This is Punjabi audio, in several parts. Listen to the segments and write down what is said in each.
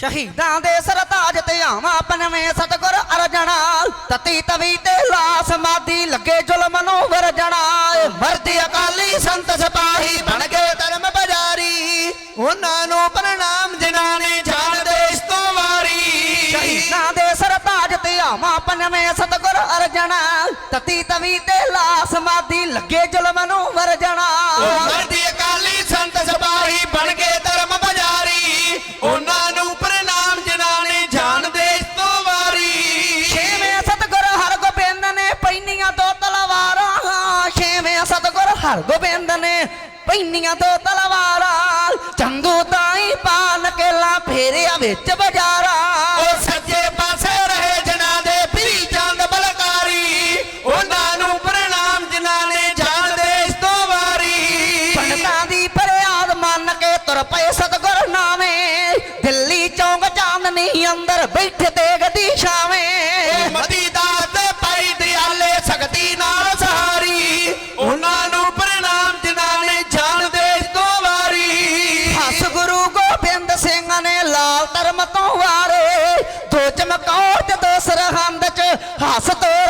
ਸ਼ਹੀਦਾਂ ਦੇ ਸਰਤਾਜ ਤੇ ਆਵਾਂ ਪਨਵੇਂ ਸਤਗੁਰ ਅਰਜਣਾ। ਤਤੀ ਤਵੀ ਤੇ ਲਾਸ ਮਾਦੀ ਲੱਗੇ ਜ਼ੁਲਮ ਨੂੰ ਵਰਜਣਾ। ਮਰਦੀ ਅਕਾਲੀ ਸੰਤ ਸਿਪਾਹੀ ਬਣ ਗਏ ਧਰਮ ਬਜਾਰੀ ਉਹਨਾਂ ਨੂੰ ਪ੍ਰਣਾਮ ਜਿਨ੍ਹਾਂ ਨੇ ਜਾਨ ਦੇਸ਼ ਤੋਂ ਵਾਰੀ। ਸ਼ਹੀਦਾਂ ਦੇ ਸਰਤਾਜ ਤੇ ਆਵਾਂ ਪਨਵੇਂ ਸਤਗੁਰ ਅਰਜਣਾ। ਤਤੀ ਤਵੀ ਤੇ ਲਾਸ ਮਾਦੀ ਲੱਗੇ ਜ਼ੁਲਮ ਨੇ ਪੈਨੀਆਂ ਦੋ ਤਲਵਾਰਾਂ ਚੰਦੂ ਤਾਈ ਪਾਨ ਕੇਲਾ ਫੇਰਿਆ ਵਿੱਚ ਬਾਜ਼ਾਰਾਂ। ਉਹ ਸੱਜੇ ਪਾਸੇ ਰਹੇ ਜਿਨ੍ਹਾਂ ਦੇ ਪੀਰੀ ਚੰਦ ਬਲਕਾਰੀ ਉਹਨਾਂ ਨੂੰ ਪ੍ਰਣਾਮ ਜਿਨ੍ਹਾਂ ਨੇ ਜਾਨ ਦੇਸ਼ ਤੋਂ ਵਾਰੀ। ਪੰਡਤਾਂ ਦੀ ਫਰਿਆਦ ਮੰਨ ਕੇ ਤੁਰ ਪਏ ਸਤਗੁਰ ਨਾਵੇਂ ਦਿੱਲੀ ਚੌਂਕ ਚਾਂਦਨੀ ਅੰਦਰ ਬੈਠੇ ਤੇ ਨੇ ਧਰਮ ਤੋਂ ਵਾਰੇ ਦੋ ਚਮਕੌਰ ਤੇ ਦੋ ਸਰਹੰਦ ਚ ਹੱਸ ਤੋਰ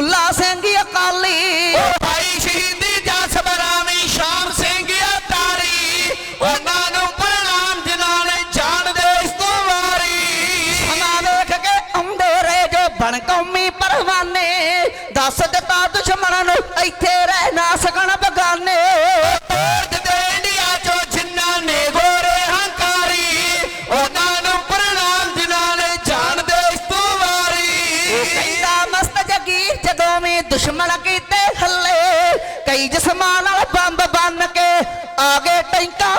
ਦੁੱਲਾ ਸਿੰਘ ਅਕਾਲੀ। ਉਹ ਭਾਈ ਸ਼ਹੀਦੀ ਜਸ ਬਰਾਵੀ ਸ਼ਾਮ ਸਿੰਘ ਅਟਾਰੀ। ਉਹਨਾਂ ਨੂੰ ਪ੍ਰਣਾਮ ਜਿਨ੍ਹਾਂ ਨੇ ਜਾਣਦੇ ਇਸ ਤੋਂ ਵਾਰੀ। ਸਨਾ ਦੇਖ ਕੇ ਆਉਂਦੇ ਰਹੇ ਜੋ ਬਣ ਕੌਮੀ ਪਰਵਾਨੇ। ਦੱਸ ਦਿੱਤਾ ਦੁਸ਼ਮਣਾਂ ਨੂੰ ਇੱਥੇ ਰਹਿ ਨਾ ਸਕਣ ਬਗਾਨੇ। Okay. ਦੁਸ਼ਮਣ ਕੀਤੇ ਥੱਲੇ ਕਈ ਜਸਮਾਂ ਨਾਲ ਬੰਬ ਬੰਨ ਕੇ ਆ ਗਏ ਟੈਂਕਾਂ